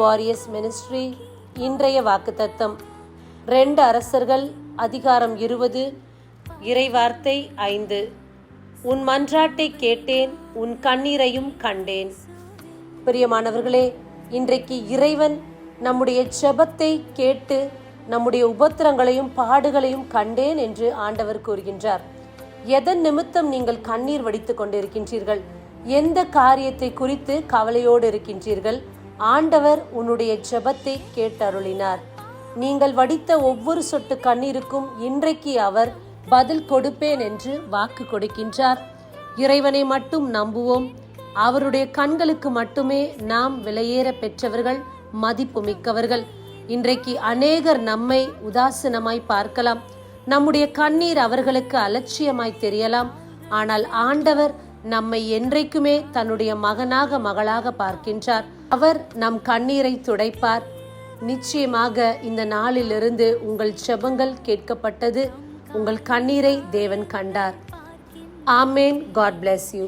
Warriors ministry இன்றைய வாக்குத்தத்தம். ரெண்டு அரசர்கள் அதிகாரம் இருபது இறைவார்த்தை ஐந்து. உன் மன்றாட்டை கேட்டேன் உன் கண்ணீரையும் கண்டேன். பிரியமானவர்களே இன்றைக்கு இறைவன் நம்முடைய செபத்தை கேட்டு நம்முடைய உபத்திரங்களையும் பாடுகளையும் கண்டேன் என்று ஆண்டவர் கூறுகின்றார். எதன் நிமித்தம் நீங்கள் கண்ணீர் வடித்துக் கொண்டிருக்கின்றீர்கள்? எந்த காரியத்தை குறித்து கவலையோடு இருக்கின்றீர்கள்? ஆண்டவர் உன்னுடைய ஜெபத்தை கேட்டருளினார். நீங்கள் வடித்த ஒவ்வொரு சொட்டு கண்ணீருக்கும் இன்றைக்கு அவர் பதில் கொடுப்பேன் என்று வாக்கு கொடுக்கின்றார். இறைவனை மட்டும் நம்புவோம். அவருடைய கண்களுக்கு மட்டுமே நாம் விலையேற பெற்றவர்கள் மதிப்பு மிக்கவர்கள் இன்றைக்கு அநேகர் நம்மை உதாசீனமாய் பார்க்கலாம். நம்முடைய கண்ணீர் அவர்களுக்கு அலட்சியமாய் தெரியலாம். ஆனால் ஆண்டவர் நம்மை என்றைக்குமே தன்னுடைய மகனாக மகளாக பார்க்கின்றார். அவர் நம் கண்ணீரை துடைப்பார். நிச்சயமாக இந்த நாளிலிருந்து உங்கள் செபங்கள் கேட்கப்பட்டது. உங்கள் கண்ணீரை தேவன் கண்டார். ஆமேன். God bless you